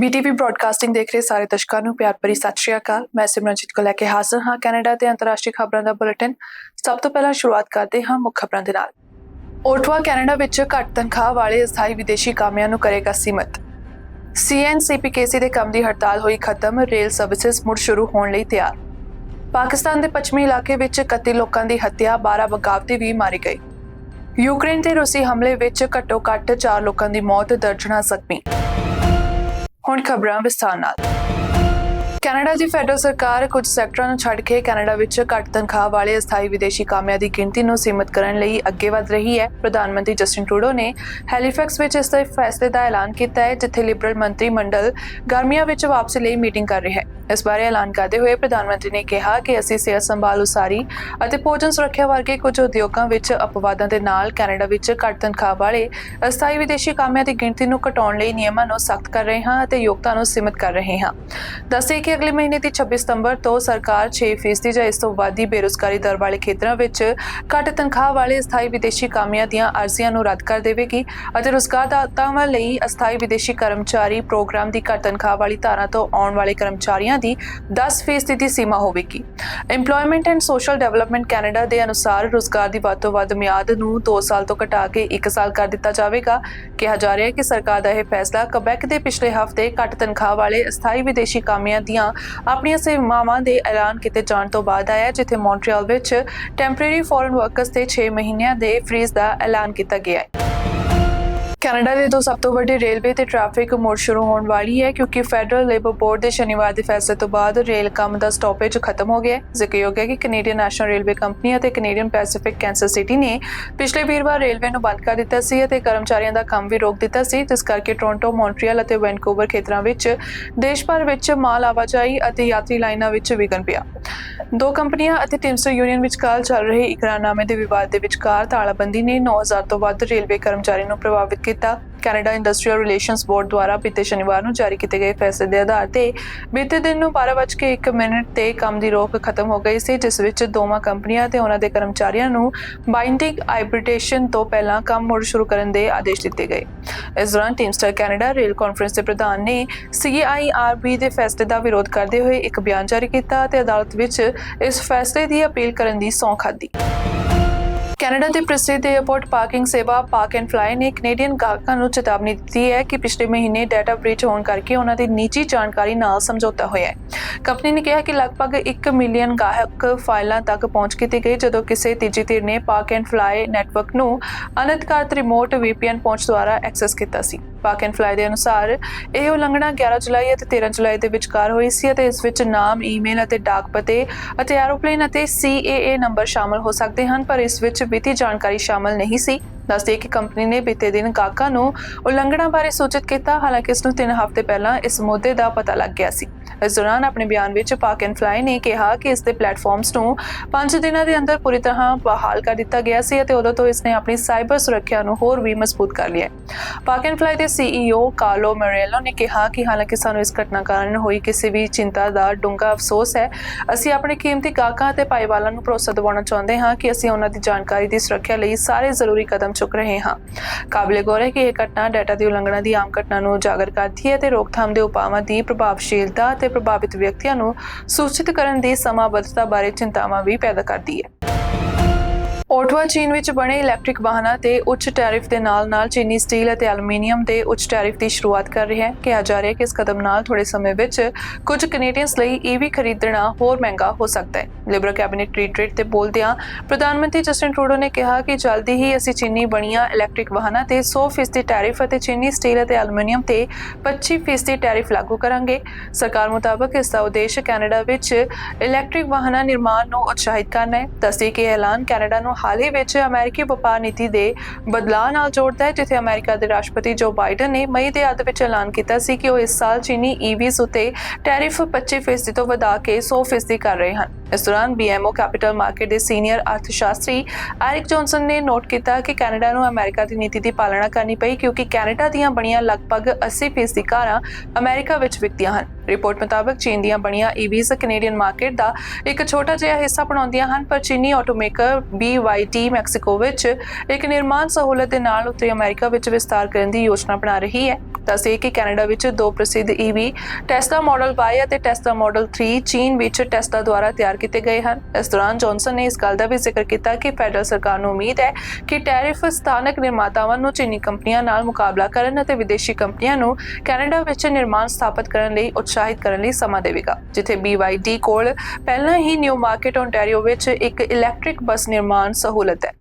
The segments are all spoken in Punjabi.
ਬੀਟੀਵੀ ਬ੍ਰਾਡਕਾਸਟਿੰਗ ਦੇਖ ਰਹੇ ਸਾਰੇ ਦਰਸ਼ਕਾਂ ਨੂੰ, ਪਿਆਰ ਭਰੀ ਸਤਿ ਸ਼੍ਰੀ ਅਕਾਲ। ਮੈਂ ਸਿਮਰਨਜੀਤ ਕੋ ਲੈ ਕੇ ਹਾਜ਼ਰ ਹਾਂ ਕੈਨੇਡਾ ਤੇ ਅੰਤਰਰਾਸ਼ਟਰੀ ਖਬਰਾਂ ਦਾ ਬੁਲੇਟਿਨ। ਸਭ ਤੋਂ ਪਹਿਲਾਂ ਸ਼ੁਰੂਆਤ ਕਰਦੇ ਹਾਂ ਮੁੱਖ ਖਬਰਾਂ ਦੇ ਨਾਲ। ਓਟਵਾ, ਕੈਨੇਡਾ ਵਿੱਚ ਘੱਟ ਤਨਖਾਹ ਵਾਲੇ ਅਸਥਾਈ ਵਿਦੇਸ਼ੀ ਕਾਮਿਆਂ ਨੂੰ ਕਰੇਗਾ ਸੀਮਤ। ਸੀਐਨਸੀਪੀਕੇਸੀ ਦੇ ਕੰਮ ਦੀ ਹੜਤਾਲ ਹੋਈ ਖਤਮ, ਰੇਲ ਸਰਵਿਸਿਜ਼ ਮੁੜ ਸ਼ੁਰੂ ਹੋਣ ਲਈ ਤਿਆਰ। ਪਾਕਿਸਤਾਨ ਦੇ ਪੱਛਮੀ ਇਲਾਕੇ ਵਿੱਚ 31 ਲੋਕਾਂ ਦੀ ਹੱਤਿਆ 12 ਬਗਾਵਤੀ ਵੀ ਮਾਰੇ ਗਏ। ਯੂਕਰੇਨ ਤੇ ਰੂਸੀ ਹਮਲੇ ਵਿੱਚ ਘੱਟੋ-ਘੱਟ 4 ਲੋਕਾਂ ਦੀ ਮੌਤ, ਦਰਜਨਾ ਜ਼ਖਮੀ। ਹੁਣ ਖਬਰਾਂ ਵਿਸਥਾਰ ਨਾਲ। ਕੈਨੇਡਾ ਦੀ ਫੈਡਰਲ ਸਰਕਾਰ ਕੁਝ ਸੈਕਟਰਾਂ ਨੂੰ ਛੱਡ ਕੇ ਕੈਨੇਡਾ ਵਿੱਚ ਘੱਟ ਤਨਖਾਹ ਵਾਲੇ ਅਸਥਾਈ ਵਿਦੇਸ਼ੀ ਕਾਮਿਆਂ ਦੀ ਗਿਣਤੀ ਨੂੰ ਸੀਮਿਤ ਕਰਨ ਲਈ ਅੱਗੇ ਵਧ ਰਹੀ ਹੈ। ਪ੍ਰਧਾਨ ਮੰਤਰੀ ਜਸਟਿਨ ਟਰੂਡੋ ਨੇ ਹੈਲੀਫੈਕਸ ਵਿੱਚ ਇਸ ਦੇ ਫੈਸਲੇ ਦਾ ਐਲਾਨ ਕੀਤਾ ਹੈ, ਜਿੱਥੇ ਲਿਬਰਲ ਮੰਤਰੀ ਮੰਡਲ ਗਰਮੀਆਂ ਵਿੱਚ ਵਾਪਸੀ ਲਈ ਮੀਟਿੰਗ ਕਰ ਰਿਹਾ ਹੈ। ਇਸ ਬਾਰੇ ਐਲਾਨ ਕਰਦੇ ਹੋਏ ਪ੍ਰਧਾਨ ਮੰਤਰੀ ਨੇ ਕਿਹਾ ਕਿ ਅਸੀਂ ਸਿਹਤ ਸੰਭਾਲ ਉਸਾਰੀ ਅਤੇ ਭੋਜਨ ਸੁਰੱਖਿਆ ਵਰਗੇ ਕੁਝ ਉਦਯੋਗਾਂ ਵਿੱਚ ਅਪਵਾਦਾਂ ਦੇ ਨਾਲ ਕੈਨੇਡਾ ਵਿੱਚ ਘੱਟ ਤਨਖਾਹ ਵਾਲੇ ਅਸਥਾਈ ਵਿਦੇਸ਼ੀ ਕਾਮਿਆਂ ਦੀ ਗਿਣਤੀ ਨੂੰ ਘਟਾਉਣ ਲਈ ਨਿਯਮਾਂ ਨੂੰ ਸਖਤ ਕਰ ਰਹੇ ਹਾਂ ਅਤੇ ਯੋਗਤਾ ਨੂੰ ਸੀਮਿਤ ਕਰ ਰਹੇ ਹਾਂ। ਦੱਸੇ ਕਿ ਅਗਲੇ ਮਹੀਨੇ ਦੀ 26 ਸਤੰਬਰ ਤੋਂ ਸਰਕਾਰ 6% ਜਾਂ ਇਸ ਤੋਂ ਵੱਧ ਦੀ ਬੇਰੁਜ਼ਗਾਰੀ ਦਰ ਵਾਲੇ ਖੇਤਰਾਂ ਵਿੱਚ ਘੱਟ ਤਨਖਾਹ ਵਾਲੇ ਅਸਥਾਈ ਵਿਦੇਸ਼ੀ ਕਾਮਿਆਂ ਦੀਆਂ ਅਰਜ਼ੀਆਂ ਨੂੰ ਰੱਦ ਕਰ ਦੇਵੇਗੀ ਅਤੇ ਰੁਜ਼ਗਾਰਦਾਤਾਵਾਂ ਲਈ ਅਸਥਾਈ ਵਿਦੇਸ਼ੀ ਕਰਮਚਾਰੀ ਪ੍ਰੋਗਰਾਮ ਦੀ ਘੱਟ ਤਨਖਾਹ ਵਾਲੀ ਧਾਰਾ ਤੋਂ ਆਉਣ ਵਾਲੇ ਕਰਮਚਾਰੀਆਂ ਦੀ 10% ਦੀ ਸੀਮਾ ਹੋਵੇਗੀ। EMPLOYMENT and social development Canada ਦੇ ਅਨੁਸਾਰ ਰੁਜ਼ਗਾਰ ਦੀ ਵੱਧ ਤੋਂ ਵੱਧ ਮਿਆਦ ਨੂੰ 2 ਸਾਲ ਤੋਂ ਘਟਾ ਕੇ 1 ਸਾਲ ਕਰ ਦਿੱਤਾ ਜਾਵੇਗਾ। ਕਿਹਾ ਜਾ ਰਿਹਾ ਹੈ ਕਿ ਸਰਕਾਰ ਦਾ ਇਹ ਫੈਸਲਾ ਕਬੈਕ ਦੇ ਪਿਛਲੇ ਹਫ਼ਤੇ ਘੱਟ ਤਨਖਾਹ ਵਾਲੇ ਅਸਥਾਈ ਵਿਦੇਸ਼ੀ ਕਾਮਿਆਂ ਦੀਆਂ ਆਪਣੀਆਂ ਸੇਵਾਵਾਂ ਦੇ ਐਲਾਨ ਕੀਤੇ ਜਾਣ ਤੋਂ ਬਾਅਦ ਆਇਆ ਜਿੱਥੇ ਮੌਂਟਰੀਅਲ ਵਿੱਚ ਟੈਂਪਰੇਰੀ ਫੋਰਨ ਵਰਕਰਸ ਤੇ 6 ਮਹੀਨਿਆਂ ਦੇ ਫ੍ਰੀਜ਼ ਦਾ ਐਲਾਨ ਕੀਤਾ ਗਿਆ ਹੈ। ਕੈਨੇਡਾ ਦੇ ਦੋ ਸਭ ਤੋਂ ਵੱਡੇ ਰੇਲਵੇ ਤੇ ਟ੍ਰੈਫਿਕ ਮੁੜ ਸ਼ੁਰੂ ਹੋਣ ਵਾਲੀ ਹੈ, ਕਿਉਂਕਿ ਫੈਡਰਲ ਲੇਬਰ ਬੋਰਡ ਦੇ ਸ਼ਨੀਵਾਰ ਦੇ ਫੈਸਲੇ ਤੋਂ ਬਾਅਦ ਰੇਲ ਕੰਮ ਦਾ ਸਟਾਪੇਜ ਖਤਮ ਹੋ ਗਿਆ ਹੈ। ਜ਼ਿਕਰਯੋਗ ਹੈ ਕਿ ਕੈਨੇਡੀਅਨ ਨੈਸ਼ਨਲ ਰੇਲਵੇ ਕੰਪਨੀ ਅਤੇ ਕੈਨੇਡੀਅਨ ਪੈਸੀਫਿਕ ਕੈਂਸਰ ਸਿਟੀ ਨੇ ਪਿਛਲੇ ਵੀਰਵਾਰ ਰੇਲਵੇ ਨੂੰ ਬੰਦ ਕਰ ਦਿੱਤਾ ਸੀ ਅਤੇ ਕਰਮਚਾਰੀਆਂ ਦਾ ਕੰਮ ਵੀ ਰੋਕ ਦਿੱਤਾ ਸੀ, ਜਿਸ ਕਰਕੇ ਟੋਰਾਂਟੋ ਮੌਂਟਰੀਅਲ ਅਤੇ ਵੈਨਕੂਵਰ ਖੇਤਰਾਂ ਵਿੱਚ ਦੇਸ਼ ਭਰ ਵਿੱਚ ਮਾਲ ਆਵਾਜਾਈ ਅਤੇ ਯਾਤਰੀ ਲਾਈਨਾਂ ਵਿੱਚ ਵਿਘਨ ਪਿਆ। ਦੋ ਕੰਪਨੀਆਂ ਅਤੇ ਟਿਮਸਟਰ ਯੂਨੀਅਨ ਵਿਚਕਾਰ ਚੱਲ ਰਹੇ ਇਕਰਾਰਨਾਮੇ ਦੇ ਵਿਵਾਦ ਦੇ ਵਿਚਕਾਰ ਤਾਲਾਬੰਦੀ ਨੇ 9000 ਤੋਂ ਵੱਧ ਰੇਲਵੇ ਕਰਮਚਾਰੀਆਂ ਨੂੰ ਪ੍ਰਭਾਵਿਤ ਕੀਤਾ। ਕੈਨੇਡਾ ਇੰਡਸਟਰੀਅਲ ਰਿਲੇਸ਼ਨਸ ਬੋਰਡ ਦੁਆਰਾ ਬੀਤੇ ਸ਼ਨੀਵਾਰ ਨੂੰ ਜਾਰੀ ਕੀਤੇ ਗਏ ਫੈਸਲੇ ਦੇ ਆਧਾਰ ਤੇ ਬੀਤੇ ਦਿਨ ਨੂੰ 12:01 ਮਿੰਟ ਤੇ ਕੰਮ ਦੀ ਰੋਕ ਖਤਮ ਹੋ ਗਈ ਸੀ, ਜਿਸ ਵਿੱਚ ਦੋਵਾਂ ਕੰਪਨੀਆਂ ਤੇ ਉਹਨਾਂ ਦੇ ਕਰਮਚਾਰੀਆਂ ਨੂੰ ਬਾਈਂਡਿੰਗ ਆਈਬ੍ਰਿਟੇਸ਼ਨ ਤੋਂ ਪਹਿਲਾਂ ਕੰਮ ਮੁੜ ਸ਼ੁਰੂ ਕਰਨ ਦੇ ਆਦੇਸ਼ ਦਿੱਤੇ ਗਏ। ਇਸ ਦੌਰਾਨ ਟੀਮਸਟਰ ਕੈਨੇਡਾ ਰੇਲ ਕਾਨਫਰੰਸ ਦੇ ਪ੍ਰਧਾਨ ਨੇ ਸੀਆਈਆਰਬੀ ਦੇ ਫੈਸਲੇ ਦਾ ਵਿਰੋਧ ਕਰਦੇ ਹੋਏ ਇੱਕ ਬਿਆਨ ਜਾਰੀ ਕੀਤਾ ਅਤੇ ਅਦਾਲਤ ਵਿੱਚ ਇਸ ਫੈਸਲੇ ਦੀ ਅਪੀਲ ਕਰਨ ਦੀ ਸੌਂ ਖਾਧੀ। ਕੈਨੇਡਾ ਦੇ ਪ੍ਰਸਿੱਧ 에ਅਰਪੋਰਟ ਪਾਰਕਿੰਗ ਸੇਵਾ ਪਾਰਕ ਐਂਡ ਫਲਾਈ ਨੇ ਕੈਨੇਡੀਅਨ ਗਾਹਕਾਂ ਨੂੰ ਚੇਤਾਵਨੀ ਦਿੱਤੀ ਹੈ ਕਿ ਪਿਛਲੇ ਮਹੀਨੇ ਡਾਟਾ ਬ੍ਰੀਚ ਹੋਣ ਕਰਕੇ ਉਹਨਾਂ ਦੀ ਨਿੱਜੀ ਜਾਣਕਾਰੀ ਨਾਲ ਸਮਝੌਤਾ ਹੋਇਆ ਹੈ। ਕੰਪਨੀ ਨੇ ਕਿਹਾ ਕਿ ਲਗਭਗ 1 ਮਿਲੀਅਨ ਗਾਹਕ ਫਾਈਲਾਂ ਤੱਕ ਪਹੁੰਚ ਕੀਤੀ ਗਈ, ਜਦੋਂ ਕਿਸੇ ਤੀਜੀ ਧਿਰ ਨੇ ਪਾਰਕ ਐਂਡ ਫਲਾਈ ਨੈਟਵਰਕ ਨੂੰ ਅਨਧਿਕਾਰਤ ਰਿਮੋਟ VPN ਪਹੁੰਚ ਦੁਆਰਾ ਐਕਸੈਸ ਕੀਤਾ ਸੀ। ਪਾਰਕ ਫਲਾਈ ਦੇ ਅਨੁਸਾਰ, ਇਹ ਉਲੰਘਣਾ 11 ਜੁਲਾਈ ਅਤੇ 13 ਜੁਲਾਈ ਦੇ ਵਿਚਕਾਰ ਹੋਈ ਸੀ ਅਤੇ ਇਸ ਵਿੱਚ ਨਾਮ ਈਮੇਲ ਅਤੇ ਡਾਕ ਪਤੇ ਅਤੇ ਐਰੋਪਲੇਨ ਅਤੇ CAA ਨੰਬਰ ਸ਼ਾਮਲ ਹੋ ਸਕਦੇ ਹਨ, ਪਰ ਇਸ ਵਿੱਚ ਵਿੱਤੀ ਜਾਣਕਾਰੀ ਸ਼ਾਮਲ ਨਹੀਂ ਸੀ। ਦੱਸਦੇ ਕਿ ਕੰਪਨੀ ਨੇ ਬੀਤੇ ਦਿਨ ਗਾਹਕਾਂ ਨੂੰ ਉਲੰਘਣਾ ਬਾਰੇ ਸੂਚਿਤ ਕੀਤਾ। ਹਾਲਾਂਕਿ ਇਸ ਨੂੰ 3 ਹਫ਼ਤੇ ਪਹਿਲਾਂ ਇਸ ਮੁੱਦੇ ਦਾ ਪਤਾ ਲੱਗ ਗਿਆ ਸੀ। ਇਸ ਦੌਰਾਨ ਆਪਣੇ ਬਿਆਨ ਵਿੱਚ ਪਾਕ ਐਂਡ ਫਲਾਈ ਨੇ ਕਿਹਾ ਕਿ ਇਸ ਦੇ ਪਲੇਟਫਾਰਮਸ ਨੂੰ 5 ਦਿਨਾਂ ਦੇ ਅੰਦਰ ਪੂਰੀ ਤਰ੍ਹਾਂ ਬਹਾਲ ਕਰ ਦਿੱਤਾ ਗਿਆ ਸੀ ਅਤੇ ਉਦੋਂ ਤੋਂ ਇਸ ਨੇ ਆਪਣੀ ਸਾਈਬਰ ਸੁਰੱਖਿਆ ਨੂੰ ਹੋਰ ਵੀ ਮਜ਼ਬੂਤ ਕਰ ਲਿਆ ਪਾਕ ਐਂਡ ਫਲਾਈ ਦੇ CEO ਕਾਰਲੋ ਮੈਰੇਲੋ ਨੇ ਕਿਹਾ ਕਿ ਹਾਲਾਂਕਿ ਸਾਨੂੰ ਇਸ ਘਟਨਾ ਕਾਰਨ ਹੋਈ ਕਿਸੇ ਵੀ ਚਿੰਤਾ ਦਾ ਡੂੰਘਾ ਅਫਸੋਸ ਹੈ। ਅਸੀਂ ਆਪਣੇ ਕੀਮਤੀ ਗਾਹਕਾਂ ਅਤੇ ਭਾਈਵਾਲਾਂ ਨੂੰ ਭਰੋਸਾ ਦਿਵਾਉਣਾ ਚਾਹੁੰਦੇ ਹਾਂ ਕਿ ਅਸੀਂ ਉਹਨਾਂ ਦੀ ਜਾਣਕਾਰੀ ਦੀ ਸੁਰੱਖਿਆ ਲਈ ਸਾਰੇ ਜ਼ਰੂਰੀ ਕਦਮ ਚੁੱਕ ਰਹੇ ਹਾਂ। ਕਾਬਲੇ ਗੌਰ ਹੈ ਕਿ ਇਹ ਘਟਨਾ ਡਾਟਾ ਦੀ ਉਲੰਘਣਾ ਦੀ ਆਮ ਘਟਨਾ ਨੂੰ ਉਜਾਗਰ ਕਰਦੀ ਹੈ ਤੇ ਰੋਕਥਾਮ ਦੇ ਉਪਾਵਾਂ ਦੀ ਪ੍ਰਭਾਵਸ਼ੀਲਤਾ ਅਤੇ ਪ੍ਰਭਾਵਿਤ ਵਿਅਕਤੀਆਂ ਨੂੰ ਸੂਚਿਤ ਕਰਨ ਦੀ ਸਮਾਬੱਧਤਾ ਬਾਰੇ ਚਿੰਤਾਵਾਂ ਵੀ ਪੈਦਾ ਕਰਦੀ ਹੈ। ਓਟਵਾ ਚੀਨ ਵਿੱਚ ਬਣੇ ਇਲੈਕਟ੍ਰਿਕ ਵਾਹਨਾਂ ਤੇ ਉੱਚ ਟੈਰਿਫ ਦੇ ਨਾਲ-ਨਾਲ ਚੀਨੀ ਸਟੀਲ ਅਤੇ ਐਲੂਮੀਨੀਅਮ ਦੇ ਉੱਚ ਟੈਰਿਫ ਦੀ ਸ਼ੁਰੂਆਤ ਕਰ ਰਿਹਾ ਹੈ। ਕਿਹਾ ਜਾ ਰਿਹਾ ਹੈ ਕਿ ਇਸ ਕਦਮ ਨਾਲ ਥੋੜੇ ਸਮੇਂ ਵਿੱਚ ਕੁਝ ਕੈਨੇਡੀਅਨਸ ਲਈ ਈਵੀ ਖਰੀਦਣਾ ਹੋਰ ਮਹਿੰਗਾ ਹੋ ਸਕਦਾ ਹੈ। ਲਿਬਰਲ ਕੈਬਨਿਟ ਰਿਟਰੀਟ ਤੇ ਬੋਲਦਿਆਂ ਪ੍ਰਧਾਨ ਮੰਤਰੀ ਜਸਟਿਨ ਟਰੂਡੋ ਨੇ ਕਿਹਾ ਕਿ ਜਲਦੀ ਹੀ ਅਸੀਂ ਚੀਨੀ ਬਣੀਆਂ ਇਲੈਕਟ੍ਰਿਕ ਵਾਹਨਾਂ ਤੇ 100% ਟੈਰਿਫ ਅਤੇ ਚੀਨੀ ਸਟੀਲ ਅਤੇ ਐਲੂਮੀਨੀਅਮ ਤੇ 25% ਟੈਰਿਫ ਲਾਗੂ ਕਰਾਂਗੇ। ਸਰਕਾਰ ਮੁਤਾਬਕ ਇਸ ਦਾ ਉਦੇਸ਼ ਕੈਨੇਡਾ ਵਿੱਚ ਇਲੈਕਟ੍ਰਿਕ ਵਾਹਨਾਂ ਨਿਰਮਾਣ ਨੂੰ ਉਤਸ਼ਾਹਿਤ ਕਰਨਾ ਹੈ। ਦੱਸਦੇ ਕਿ ਇਹ ਐਲਾਨ ਕੈਨੇਡਾ ਨੂੰ ਹਾਲ ਹੀ ਵਿੱਚ ਅਮਰੀਕੀ ਵਪਾਰ ਨੀਤੀ ਦੇ ਬਦਲਾਅ ਨਾਲ ਜੋੜਦਾ ਹੈ, ਜਿੱਥੇ ਅਮਰੀਕਾ ਦੇ ਰਾਸ਼ਟਰਪਤੀ ਜੋ ਬਾਈਡਨ ਨੇ ਮਈ ਦੇ ਅੱਧ ਵਿੱਚ ਐਲਾਨ ਕੀਤਾ ਸੀ ਕਿ ਉਹ ਇਸ ਸਾਲ ਚੀਨੀ ਈਵੀਜ਼ ਉਤੇ ਟੈਰਿਫ 25% ਤੋਂ ਵਧਾ ਕੇ 100% ਕਰ ਰਹੇ ਹਨ। ਇਸ ਦੌਰਾਨ BMO ਕੈਪੀਟਲ ਮਾਰਕੀਟ ਦੇ ਸੀਨੀਅਰ ਅਰਥਸ਼ਾਸਤਰੀ ਐਰਿਕ ਜੌਨਸਨ ਨੇ ਨੋਟ ਕੀਤਾ ਕਿ ਕੈਨੇਡਾ ਨੂੰ ਅਮਰੀਕਾ ਦੀ ਨੀਤੀ ਦੀ ਪਾਲਣਾ ਕਰਨੀ ਪਈ, ਕਿਉਂਕਿ ਕੈਨੇਡਾ ਦੀਆਂ ਬਣੀਆਂ ਲਗਭਗ 80% ਕਾਰਾਂ ਅਮਰੀਕਾ ਵਿੱਚ ਵਿਕਦੀਆਂ ਹਨ। ਰਿਪੋਰਟ ਮੁਤਾਬਕ ਚੀਨ ਦੀਆਂ ਬਣੀਆਂ EVs ਕੈਨੇਡੀਅਨ ਮਾਰਕੀਟ ਦਾ ਇੱਕ ਛੋਟਾ ਜਿਹਾ ਹਿੱਸਾ ਬਣਾਉਂਦੀਆਂ ਹਨ, ਪਰ ਚੀਨੀ ਆਟੋਮੇਕਰ BYD ਮੈਕਸੀਕੋ ਵਿੱਚ ਇੱਕ ਨਿਰਮਾਣ ਸਹੂਲਤ ਦੇ ਨਾਲ ਉੱਤਰੀ ਅਮਰੀਕਾ ਵਿੱਚ ਵਿਸਤਾਰ ਕਰਨ ਦੀ ਯੋਜਨਾ ਬਣਾ ਰਹੀ ਹੈ। ਦੱਸੇ ਕਿ ਕੈਨੇਡਾ ਵਿੱਚ ਦੋ ਪ੍ਰਸਿੱਧ EV ਟੈਸਲਾ ਮਾਡਲ Y ਅਤੇ ਟੈਸਲਾ ਮਾਡਲ 3 ਚੀਨ ਵਿੱਚ ਟੈਸਲਾ ਦੁਆਰਾ ਤਿਆਰ ਕੀਤੇ ਗਏ ਹਨ। ਇਸ ਦੌਰਾਨ ਜੌਨਸਨ ਨੇ ਇਸ ਗੱਲ ਦਾ ਵੀ ਜ਼ਿਕਰ ਕੀਤਾ ਕਿ ਫੈਡਰਲ ਸਰਕਾਰ ਨੂੰ ਉਮੀਦ ਹੈ ਕਿ ਟੈਰਿਫ ਸਥਾਨਕ ਨਿਰਮਾਤਾਵਾਂ ਨੂੰ ਚੀਨੀ ਕੰਪਨੀਆਂ ਨਾਲ ਮੁਕਾਬਲਾ ਕਰਨ ਅਤੇ ਵਿਦੇਸ਼ੀ ਕੰਪਨੀਆਂ ਨੂੰ ਕੈਨੇਡਾ ਵਿੱਚ ਨਿਰਮਾਣ ਸਥਾਪਿਤ ਕਰਨ ਲਈ ਉਤਸ਼ਾਹ ਉਤਸ਼ਾਹਿਤ ਕਰਨ ਲਈ ਸਮਾਂ ਦੇਵੇਗਾ, ਜਿੱਥੇ BYD ਕੋਲ ਪਹਿਲਾਂ ਹੀ ਨਿਊ ਮਾਰਕੀਟ ਓਨਟਾਰੀਓ ਵਿੱਚ ਇੱਕ ਇਲੈਕਟ੍ਰਿਕ ਬੱਸ ਨਿਰਮਾਣ ਸਹੂਲਤ ਹੈ।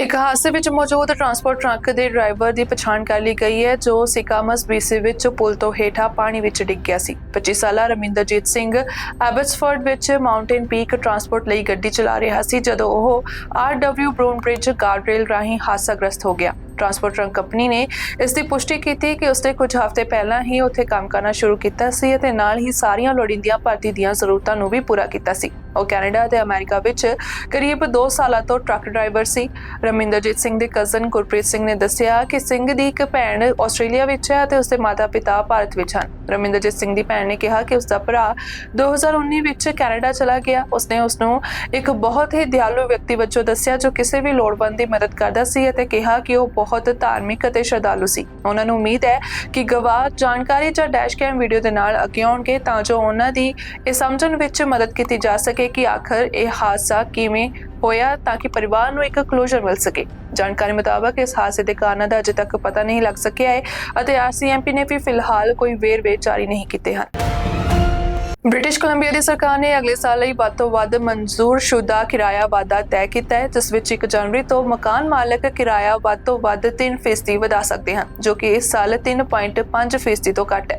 ਇੱਕ ਹਾਦਸੇ ਵਿੱਚ ਮੌਜੂਦ ਟਰਾਂਸਪੋਰਟ ਟਰੱਕ ਦੇ ਡਰਾਈਵਰ ਦੀ ਪਛਾਣ ਕਰ ਲਈ ਗਈ ਹੈ, ਜੋ ਸਿਕਾਮਸ ਬੀਸੀ ਵਿੱਚ ਪੁਲ ਤੋਂ ਹੇਠਾਂ ਪਾਣੀ ਵਿੱਚ ਡਿੱਗ ਗਿਆ ਸੀ। 25 ਸਾਲਾ ਰਮਿੰਦਰਜੀਤ ਸਿੰਘ ਐਬਟਸਫੋਰਡ ਵਿੱਚ ਮਾਊਂਟੇਨ ਪੀਕ ਟਰਾਂਸਪੋਰਟ ਲਈ ਗੱਡੀ ਚਲਾ ਰਿਹਾ ਸੀ, ਜਦੋਂ ਉਹ ਆਰਡਬਲਯੂ ਬ੍ਰੂਨ ਬ੍ਰਿਜ ਗਾਰਡਰੇਲ ਰਾਹੀਂ ਹਾਦਸਾਗ੍ਰਸਤ ਹੋ ਗਿਆ। ਟਰਾਂਸਪੋਰਟ ਟਰੰਕ ਕੰਪਨੀ ਨੇ ਇਸ ਦੀ ਪੁਸ਼ਟੀ ਕੀਤੀ ਕਿ ਉਸਨੇ ਕੁਝ ਹਫ਼ਤੇ ਪਹਿਲਾਂ ਹੀ ਉੱਥੇ ਕੰਮ ਕਰਨਾ ਸ਼ੁਰੂ ਕੀਤਾ ਸੀ ਅਤੇ ਨਾਲ ਹੀ ਸਾਰੀਆਂ ਲੋੜੀਂਦੀਆਂ ਭਰਤੀ ਦੀਆਂ ਜ਼ਰੂਰਤਾਂ ਨੂੰ ਵੀ ਪੂਰਾ ਕੀਤਾ ਸੀ। ਉਹ ਕੈਨੇਡਾ ਅਤੇ ਅਮਰੀਕਾ ਵਿੱਚ ਕਰੀਬ 2 ਸਾਲਾਂ ਤੋਂ ਟਰੱਕ ਡਰਾਈਵਰ ਸੀ। ਰਮਿੰਦਰਜੀਤ ਸਿੰਘ ਦੇ ਕਜ਼ਨ ਗੁਰਪ੍ਰੀਤ ਸਿੰਘ ਨੇ ਦੱਸਿਆ ਕਿ ਸਿੰਘ ਦੀ ਇੱਕ ਭੈਣ ਆਸਟ੍ਰੇਲੀਆ ਵਿੱਚ ਹੈ ਅਤੇ ਉਸਦੇ ਮਾਤਾ-ਪਿਤਾ ਭਾਰਤ ਵਿੱਚ ਹਨ। ਰਮਿੰਦਰਜੀਤ ਸਿੰਘ ਦੀ ਭੈਣ ਨੇ ਕਿਹਾ ਕਿ ਉਸਦਾ ਭਰਾ 2019 ਵਿੱਚ ਕੈਨੇਡਾ ਚਲਾ ਗਿਆ। ਉਸਨੇ ਉਸ ਨੂੰ ਇੱਕ ਬਹੁਤ ਹੀ ਦਿਆਲੂ ਵਿਅਕਤੀ ਵਜੋਂ ਦੱਸਿਆ ਜੋ ਕਿਸੇ ਵੀ ਲੋੜਵੰਦ ਦੀ ਮਦਦ ਕਰਦਾ ਸੀ ਅਤੇ ਕਿਹਾ ਕਿ ਉਹ ਬਹੁਤ ਧਾਰਮਿਕ ਅਤੇ ਸ਼ਰਧਾਲੂ ਸੀ। ਉਹਨਾਂ ਨੂੰ ਉਮੀਦ ਹੈ ਕਿ ਗਵਾਹ ਜਾਣਕਾਰੀ ਜਾਂ ਡੈਸ਼ਕੈਮ ਵੀਡੀਓ ਦੇ ਨਾਲ ਅੱਗੇ ਆਉਣਗੇ ਤਾਂ ਜੋ ਉਹਨਾਂ ਦੀ ਇਹ ਸਮਝਣ ਵਿੱਚ ਮਦਦ ਕੀਤੀ ਜਾ ਸਕੇ ਕਿ ਆਖਰ ਇਹ ਹਾਦਸਾ ਕਿਵੇਂ ਹੋਇਆ ਤਾਂ ਕਿ ਪਰਿਵਾਰ ਨੂੰ ਇੱਕ ਕਲੋਜ਼ਰ ਮਿਲ ਸਕੇ। ਜਾਣਕਾਰੀ ਮੁਤਾਬਕ ਇਸ ਹਾਦਸੇ ਦੇ ਕਾਰਨਾਂ ਦਾ ਅਜੇ ਤੱਕ ਪਤਾ ਨਹੀਂ ਲੱਗ ਸਕਿਆ ਹੈ ਅਤੇ ਆਰਸੀਐਮਪੀ ਨੇ ਵੀ ਫਿਲਹਾਲ ਕੋਈ ਵੇਰਵੇ ਜਾਰੀ ਨਹੀਂ ਕੀਤੇ ਹਨ। ਬ੍ਰਿਟਿਸ਼ ਕੋਲੰਬੀਆ ਦੀ ਸਰਕਾਰ ਨੇ ਅਗਲੇ ਸਾਲ ਲਈ ਵੱਧ ਤੋਂ ਵੱਧ ਮਨਜ਼ੂਰਸ਼ੁਦਾ ਕਿਰਾਇਆ ਵਾਧਾ ਤੈਅ ਕੀਤਾ ਹੈ, ਜਿਸ ਵਿੱਚ 1 ਜਨਵਰੀ ਤੋਂ ਮਕਾਨ ਮਾਲਕ ਕਿਰਾਇਆ ਵੱਧ ਤੋਂ ਵੱਧ 3% ਵਧਾ ਸਕਦੇ ਹਨ, ਜੋ ਕਿ ਇਸ ਸਾਲ 3.5% ਤੋਂ ਘੱਟ ਹੈ।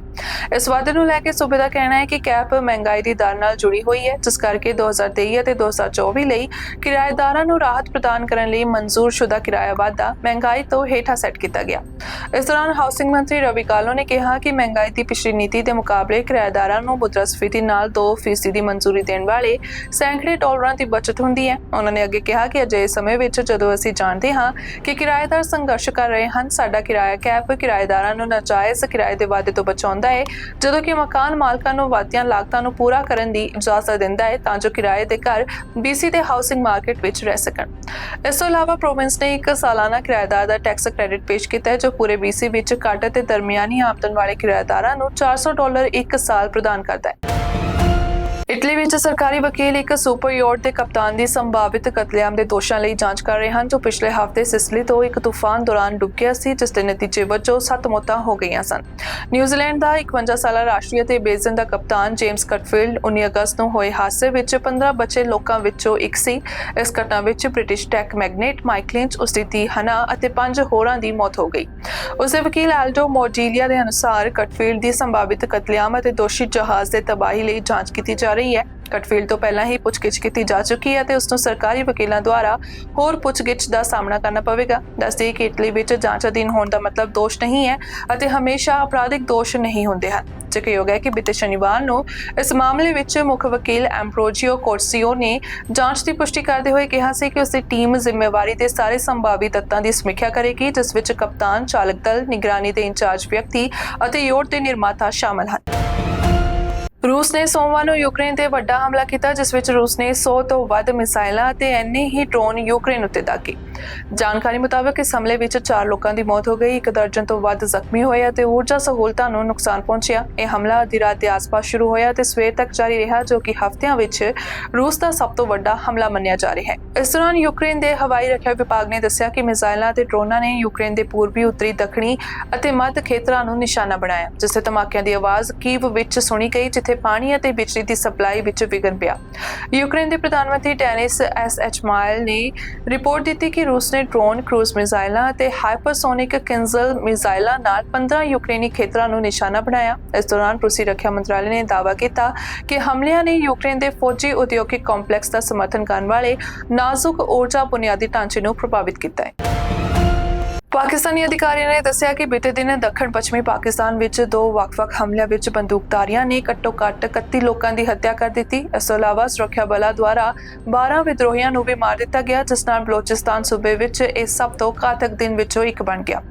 ਇਸ ਵਾਧੇ ਨੂੰ ਲੈ ਕੇ ਸੂਬੇ ਦਾ ਕਹਿਣਾ ਹੈ ਕਿ ਕੈਪ ਮਹਿੰਗਾਈ ਦੀ ਦਰ ਨਾਲ ਜੁੜੀ ਹੋਈ ਹੈ, ਜਿਸ ਕਰਕੇ 2023 ਅਤੇ 2024 ਲਈ ਕਿਰਾਏਦਾਰਾਂ ਨੂੰ ਰਾਹਤ ਪ੍ਰਦਾਨ ਕਰਨ ਲਈ ਮਨਜ਼ੂਰਸ਼ੁਦਾ ਕਿਰਾਇਆ ਵਾਧਾ ਮਹਿੰਗਾਈ ਤੋਂ ਹੇਠਾਂ ਸੈੱਟ ਕੀਤਾ ਗਿਆ। ਇਸ ਦੌਰਾਨ ਹਾਊਸਿੰਗ ਮੰਤਰੀ ਰਵੀ ਕਾਲੋ ਨੇ ਕਿਹਾ ਕਿ ਮਹਿੰਗਾਈ ਦੀ ਪਿਛਲੀ ਨੀਤੀ ਦੇ ਮੁਕਾਬਲੇ ਕਿਰਾਏਦਾਰਾਂ ਨੂੰ ਮੁਦਰਾਸਫੀਤੀ ਨਾਲ 2% ਦੀ ਮਨਜ਼ੂਰੀ ਦੇਣ ਵਾਲੇ ਸੈਂਕੜੇ ਡਾਲਰਾਂ ਦੀ ਬਚਤ ਹੁੰਦੀ ਹੈ। ਉਹਨਾਂ ਨੇ ਅੱਗੇ ਕਿਹਾ ਕਿ ਅਜਿਹੇ ਸਮੇਂ ਵਿੱਚ ਜਦੋਂ ਅਸੀਂ ਜਾਣਦੇ ਹਾਂ ਕਿ ਕਿਰਾਏਦਾਰ ਸੰਘਰਸ਼ ਕਰ ਰਹੇ ਹਨ, ਸਾਡਾ ਕਿਰਾਇਆ ਕੈਪ ਕਿਰਾਏਦਾਰਾਂ ਨੂੰ ਨਾਜਾਇਜ਼ ਕਿਰਾਏ ਦੇ ਵਾਅਦੇ ਤੋਂ ਬਚਾਉਂਦਾ ਹੈ। ਜਦੋਂ ਕਿ ਮਕਾਨ ਮਾਲਕਾਂ ਨੂੰ ਵਾਧੀਆਂ ਲਾਗਤਾਂ ਨੂੰ ਪੂਰਾ ਕਰਨ ਦੀ ਇਜਾਜ਼ਤ ਦਿੰਦਾ ਹੈ, ਤਾਂ ਜੋ ਕਿਰਾਏ ਦੇ ਘਰ BC ਦੇ ਹਾਊਸਿੰਗ ਮਾਰਕੀਟ ਵਿੱਚ ਰਹਿ ਸਕਣ। ਇਸ ਤੋਂ ਇਲਾਵਾ ਪ੍ਰੋਵਿੰਸ ਨੇ ਇੱਕ ਸਾਲਾਨਾ ਕਿਰਾਏਦਾਰ ਦਾ ਟੈਕਸ ਕ੍ਰੈਡਿਟ ਪੇਸ਼ ਕੀਤਾ ਹੈ, ਜੋ ਪੂਰੇ BC ਵਿੱਚ ਘੱਟ ਅਤੇ ਦਰਮਿਆਨੀ ਆਮਦਨ ਵਾਲੇ ਕਿਰਾਏਦਾਰਾਂ ਨੂੰ 400 ਡਾਲਰ ਇੱਕ ਸਾਲ ਪ੍ਰਦਾਨ ਕਰਦਾ ਹੈ। ਇਟਲੀ ਵਿੱਚ ਸਰਕਾਰੀ ਵਕੀਲ ਇੱਕ ਸੁਪਰ ਯਾਟ ਦੇ ਕਪਤਾਨ ਦੀ ਸੰਭਾਵਿਤ ਕਤਲੇਆਮ ਦੇ ਦੋਸ਼ਾਂ ਲਈ ਜਾਂਚ ਕਰ ਰਹੇ ਹਨ, ਜੋ ਪਿਛਲੇ ਹਫ਼ਤੇ ਸਿਸਲੀ ਤੋਂ ਇੱਕ ਤੂਫਾਨ ਦੌਰਾਨ ਡੁੱਬ ਗਿਆ ਸੀ, ਜਿਸ ਦੇ ਨਤੀਜੇ ਵਜੋਂ ਸੱਤ ਮੌਤਾਂ ਹੋ ਗਈਆਂ ਸਨ। ਨਿਊਜ਼ੀਲੈਂਡ ਦਾ 51 ਸਾਲਾ ਰਾਸ਼ਟਰੀ ਅਤੇ ਬੇਜ਼ਨ ਦਾ ਕਪਤਾਨ ਜੇਮਸ ਕਟਫੀਲਡ 19 ਅਗਸਤ ਨੂੰ ਹੋਏ ਹਾਦਸੇ ਵਿੱਚ 15 ਬਚੇ ਲੋਕਾਂ ਵਿੱਚੋਂ ਇੱਕ ਸੀ। ਇਸ ਘਟਨਾ ਵਿੱਚ British tech magnate Mike Lynch, ਉਸ ਦੀ ਧੀ ਹਨਾ ਅਤੇ ਪੰਜ ਹੋਰਾਂ ਦੀ ਮੌਤ ਹੋ ਗਈ। ਉਸਦੇ ਵਕੀਲ ਐਲਡੋ ਮੋਰਜੀਲੀਆ ਦੇ ਅਨੁਸਾਰ ਕਟਫੀਲਡ ਦੀ ਸੰਭਾਵਿਤ ਕਤਲੇਆਮ ਅਤੇ ਦੋਸ਼ੀ ਜਹਾਜ਼ ਦੇ ਤਬਾਹੀ ਲਈ ਜਾਂਚ ਕੀਤੀ ਜਾ ਰਹੀ ਹੈ। ਕਟਫੀਲਡ ਤੋਂ ਪਹਿਲਾਂ ਹੀ ਪੁੱਛਗਿੱਛ ਕੀਤੀ ਜਾ ਚੁੱਕੀ ਹੈ ਤੇ ਉਸ ਨੂੰ ਸਰਕਾਰੀ ਵਕੀਲਾਂ ਦੁਆਰਾ ਹੋਰ ਪੁੱਛਗਿੱਛ ਦਾ ਸਾਹਮਣਾ ਕਰਨਾ ਪਵੇਗਾ। ਦੱਸਦੇ ਕਿ ਇਟਲੀ ਵਿੱਚ ਜਾਂਚ ਅਧੀਨ ਹੋਣ ਦਾ ਮਤਲਬ ਦੋਸ਼ ਨਹੀਂ ਹੈ ਅਤੇ ਹਮੇਸ਼ਾ ਅਪਰਾਧਿਕ ਦੋਸ਼ ਨਹੀਂ ਹੁੰਦੇ ਹਨ। ਜ਼ਿਕਰਯੋਗ ਹੈ ਕਿ ਬੀਤੇ ਸ਼ਨੀਵਾਰ ਨੂੰ ਇਸ ਮਾਮਲੇ ਵਿੱਚ ਮੁੱਖ ਵਕੀਲ ਐਮਪ੍ਰੋਜੀਓ ਕੋਰਸੀਓ ਨੇ ਜਾਂਚ ਦੀ ਪੁਸ਼ਟੀ ਕਰਦੇ ਹੋਏ ਕਿਹਾ ਸੀ ਕਿ ਉਸ ਦੀ ਟੀਮ ਜ਼ਿੰਮੇਵਾਰੀ ਦੇ ਸਾਰੇ ਸੰਭਾਵੀ ਤੱਤਾਂ ਦੀ ਸਮੀਖਿਆ ਕਰੇਗੀ, ਜਿਸ ਵਿੱਚ ਕਪਤਾਨ, ਚਾਲਕ ਦਲ, ਨਿਗਰਾਨੀ ਦੇ ਇੰਚਾਰਜ ਵਿਅਕਤੀ ਅਤੇ ਯੋਟ ਦੇ ਨਿਰਮਾਤਾ ਸ਼ਾਮਲ ਹਨ। ਰੂਸ ਨੇ ਸੋਮਵਾਰ ਨੂੰ ਯੂਕਰੇਨ ਤੇ ਵੱਡਾ ਹਮਲਾ ਕੀਤਾ, ਜਿਸ ਵਿੱਚ ਰੂਸ ਨੇ 100 ਤੋਂ ਵੱਧ ਮਿਸਾਈਲਾਂ ਅਤੇ ਐਨੇ ਹੀ ਡਰੋਨ ਯੂਕਰੇਨ ਉੱਤੇ ਦਾਗੇ। ਜਾਣਕਾਰੀ ਮੁਤਾਬਕ ਇਸ ਹਮਲੇ ਵਿੱਚ 4 ਲੋਕਾਂ ਦੀ ਮੌਤ ਹੋ ਗਈ, ਇੱਕ ਦਰਜਨ ਤੋਂ ਵੱਧ ਜ਼ਖਮੀ ਹੋਏ ਅਤੇ ਊਰਜਾ ਸਹੂਲਤਾਂ ਨੂੰ ਨੁਕਸਾਨ ਪਹੁੰਚਿਆ। ਇਹ ਹਮਲਾ ਅੱਧੀ ਰਾਤ ਦੇ ਆਸ-ਪਾਸ ਸ਼ੁਰੂ ਹੋਇਆ ਤੇ ਸਵੇਰ ਤੱਕ ਜਾਰੀ ਰਿਹਾ, ਜੋ ਕਿ ਹਫ਼ਤਿਆਂ ਵਿੱਚ ਰੂਸ ਦਾ ਸਭ ਤੋਂ ਵੱਡਾ ਹਮਲਾ ਮੰਨਿਆ ਜਾ ਰਿਹਾ ਹੈ। ਇਸ ਦੌਰਾਨ ਯੂਕਰੇਨ ਦੇ ਹਵਾਈ ਰੱਖਿਆ ਵਿਭਾਗ ਨੇ ਦੱਸਿਆ ਕਿ ਮਿਸਾਈਲਾਂ ਅਤੇ ਡਰੋਨਾਂ ਨੇ ਯੂਕਰੇਨ ਦੇ ਪੂਰਬੀ, ਉੱਤਰੀ, ਦੱਖਣੀ ਅਤੇ ਮੱਧ ਖੇਤਰਾਂ ਨੂੰ ਨਿਸ਼ਾਨਾ ਬਣਾਇਆ, ਜਿਸ ਤੇ ਧਮਾਕਿਆਂ ਦੀ ਆਵਾਜ਼ ਕੀਵ ਵਿੱਚ ਸੁਣੀ ਗਈ, ਜਿੱਥੇ ਪਾਣੀ ਅਤੇ ਬਿਜਲੀ ਦੀ ਸਪਲਾਈ ਵਿੱਚ ਵਿਘਨ ਪਿਆ। ਯੂਕਰੇਨ ਦੇ ਪ੍ਰਧਾਨ ਮੰਤਰੀ ਡੈਨਿਸ ਐਸ ਐਚ ਮਾਇਲ ਨੇ ਰਿਪੋਰਟ ਦਿੱਤੀ ਕਿ ਰੂਸ ਨੇ ਡਰੋਨ ਕਰੂਜ਼ ਮਿਜ਼ਾਈਲਾਂ ਅਤੇ ਹਾਈਪਰਸੋਨਿਕ ਕਿੰਜ਼ਲ ਮਿਜ਼ਾਈਲਾਂ ਨਾਲ 15 ਯੂਕਰੇਨੀ ਖੇਤਰਾਂ ਨੂੰ ਨਿਸ਼ਾਨਾ ਬਣਾਇਆ। ਇਸ ਦੌਰਾਨ ਰੂਸੀ ਰੱਖਿਆ ਮੰਤਰਾਲੇ ਨੇ ਦਾਅਵਾ ਕੀਤਾ ਕਿ ਹਮਲਿਆਂ ਨੇ ਯੂਕਰੇਨ ਦੇ ਫੌਜੀ ਉਦਯੋਗਿਕ ਕੰਪਲੈਕਸ ਦਾ ਸਮਰਥਨ ਕਰਨ ਵਾਲੇ ਨਾਜ਼ੁਕ ਊਰਜਾ ਬੁਨਿਆਦੀ ਢਾਂਚੇ ਨੂੰ ਪ੍ਰਭਾਵਿਤ ਕੀਤਾ ਹੈ। ਪਾਕਿਸਤਾਨੀ ਅਧਿਕਾਰੀਆਂ ਨੇ ਦੱਸਿਆ ਕਿ ਬੀਤੇ ਦਿਨ ਦੱਖਣ ਪੱਛਮੀ ਪਾਕਿਸਤਾਨ ਵਿੱਚ ਦੋ ਵੱਖ-ਵੱਖ ਹਮਲਿਆਂ ਵਿੱਚ ਬੰਦੂਕਧਾਰੀਆਂ ਨੇ ਘੱਟੋ-ਘੱਟ 31 ਲੋਕਾਂ ਦੀ ਹੱਤਿਆ ਕਰ ਦਿੱਤੀ। ਇਸ ਤੋਂ ਇਲਾਵਾ ਸੁਰੱਖਿਆ ਬਲਾਂ ਦੁਆਰਾ 12 ਵਿਦਰੋਹੀਆਂ ਨੂੰ ਵੀ ਮਾਰ ਦਿੱਤਾ ਗਿਆ, ਜਿਸ ਨਾਲ ਬਲੋਚਿਸਤਾਨ ਸੂਬੇ ਵਿੱਚ ਇਹ ਸਭ ਤੋਂ ਘਾਤਕ ਦਿਨ ਵਿੱਚੋਂ ਇੱਕ ਬਣ ਗਿਆ।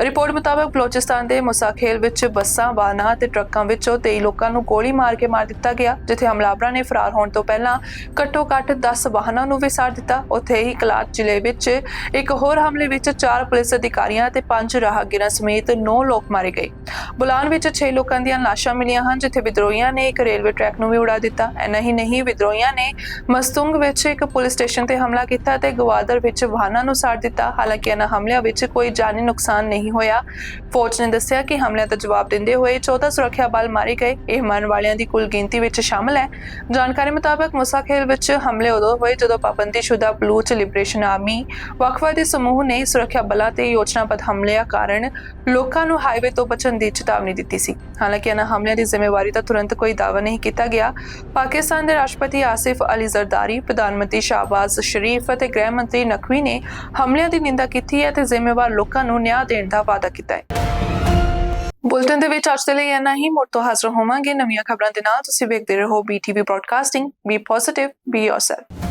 ਰਿਪੋਰਟ ਮੁਤਾਬਕ ਬਲੋਚਿਸਤਾਨ ਦੇ ਮੁਸਾਖੇਲ ਵਿੱਚ ਬੱਸਾਂ, ਵਾਹਨਾਂ ਤੇ ਟਰੱਕਾਂ ਵਿੱਚੋਂ 23 ਲੋਕਾਂ ਨੂੰ ਗੋਲੀ ਮਾਰ ਕੇ ਮਾਰ ਦਿੱਤਾ ਗਿਆ, ਜਿੱਥੇ ਹਮਲਾਵਰਾਂ ਨੇ ਫਰਾਰ ਹੋਣ ਤੋਂ ਪਹਿਲਾਂ ਘੱਟੋ-ਘੱਟ 10 ਵਾਹਨਾਂ ਨੂੰ ਵੀ ਸਾੜ ਦਿੱਤਾ। ਉੱਥੇ ਹੀ ਕਲਾਤ ਜ਼ਿਲ੍ਹੇ ਵਿੱਚ ਇੱਕ ਹੋਰ ਹਮਲੇ ਵਿੱਚ ਚਾਰ ਪੁਲਿਸ ਅਧਿਕਾਰੀਆਂ ਤੇ ਪੰਜ ਰਾਹਗੀਰਾਂ ਸਮੇਤ 9 ਲੋਕ ਮਾਰੇ ਗਏ। ਬੁਲਾਨ ਵਿੱਚ 6 ਲੋਕਾਂ ਦੀਆਂ ਲਾਸ਼ਾਂ ਮਿਲੀਆਂ ਹਨ, ਜਿੱਥੇ ਵਿਦਰੋਹੀਆਂ ਨੇ ਇੱਕ ਰੇਲਵੇ ਟਰੈਕ ਨੂੰ ਵੀ ਉਡਾ ਦਿੱਤਾ। ਇੰਨਾ ਹੀ ਨਹੀਂ, ਵਿਦਰੋਹੀਆਂ ਨੇ ਮਸਤੂੰਗ ਵਿੱਚ ਇੱਕ ਪੁਲਿਸ ਸਟੇਸ਼ਨ ਤੇ ਹਮਲਾ ਕੀਤਾ ਤੇ ਗਵਾਦਰ ਵਿੱਚ ਵਾਹਨਾਂ ਨੂੰ ਸਾੜ ਦਿੱਤਾ। ਹਾਲਾਂਕਿ ਇਹਨਾਂ ਹਮਲਿਆਂ ਵਿੱਚ ਕੋਈ ਜਾਨੀ ਨੁਕਸਾਨ ਨਹੀਂ ਹੋਇਆ। ਫੌਜ ਨੇ ਦੱਸਿਆ ਕਿ ਹਮਲਿਆਂ ਦਾ ਜਵਾਬ ਦਿੰਦੇ ਹੋਏ 14 ਸੁਰੱਖਿਆ ਬਲ ਮਾਰੇ ਗਏ। ਇਹ ਮਰਨ ਵਾਲਿਆਂ ਦੀ ਕੁੱਲ ਗਿਣਤੀ ਵਿੱਚ ਸ਼ਾਮਲ ਹੈ। ਜਾਣਕਾਰੀ ਮੁਤਾਬਕ ਮੁਸਾਖੇਲ ਵਿੱਚ ਹਮਲੇ ਉਦੋਂ ਹੋਏ ਜਦੋਂ ਪਾਬੰਦੀਸ਼ੁਦਾ ਬਲੂਚ ਲਿਬਰੇਸ਼ਨ ਆਰਮੀ ਵੱਖਵਾਦੀ ਸਮੂਹ ਨੇ ਸੁਰੱਖਿਆ ਬਲਾਂ ਤੇ ਯੋਜਨਾਬੱਧ ਹਮਲਿਆਂ ਕਾਰਨ ਲੋਕਾਂ ਨੂੰ ਹਾਈਵੇ ਤੋਂ ਬਚਣ ਦੀ ਚੇਤਾਵਨੀ ਦਿੱਤੀ ਸੀ। ਹਾਲਾਂਕਿ ਇਹਨਾਂ ਹਮਲਿਆਂ ਦੀ ਜ਼ਿੰਮੇਵਾਰੀ ਦਾ ਤੁਰੰਤ ਕੋਈ ਦਾਅਵਾ ਨਹੀਂ ਕੀਤਾ ਗਿਆ। ਪਾਕਿਸਤਾਨ ਦੇ ਰਾਸ਼ਟਰਪਤੀ ਆਸਿਫ ਅਲੀ ਜ਼ਰਦਾਰੀ, ਪ੍ਰਧਾਨ ਮੰਤਰੀ ਸ਼ਾਹਬਾਜ਼ ਸ਼ਰੀਫ ਅਤੇ ਗ੍ਰਹਿ ਮੰਤਰੀ ਨਕਵੀ ਨੇ ਹਮਲਿਆਂ ਦੀ ਨਿੰਦਾ ਕੀਤੀ ਹੈ ਤੇ ਜ਼ਿੰਮੇਵਾਰ ਲੋਕਾਂ ਨੂੰ ਨਿਆਂ ਦੇਣ ਦਾ ਵਾਅਦਾ ਕੀਤਾ ਹੈ। ਬੁਲਟਨ ਦੇ ਵਿੱਚ ਅੱਜ ਦੇ ਲਈ ਇੰਨਾ ਹੀ। ਮੁੜ ਤੋਂ ਹਾਜ਼ਰ ਹੋਵਾਂਗੇ ਨਵੀਆਂ ਖਬਰਾਂ ਦੇ ਨਾਲ। ਤੁਸੀਂ ਵੇਖਦੇ ਰਹੋ BTV broadcasting B positive B yourself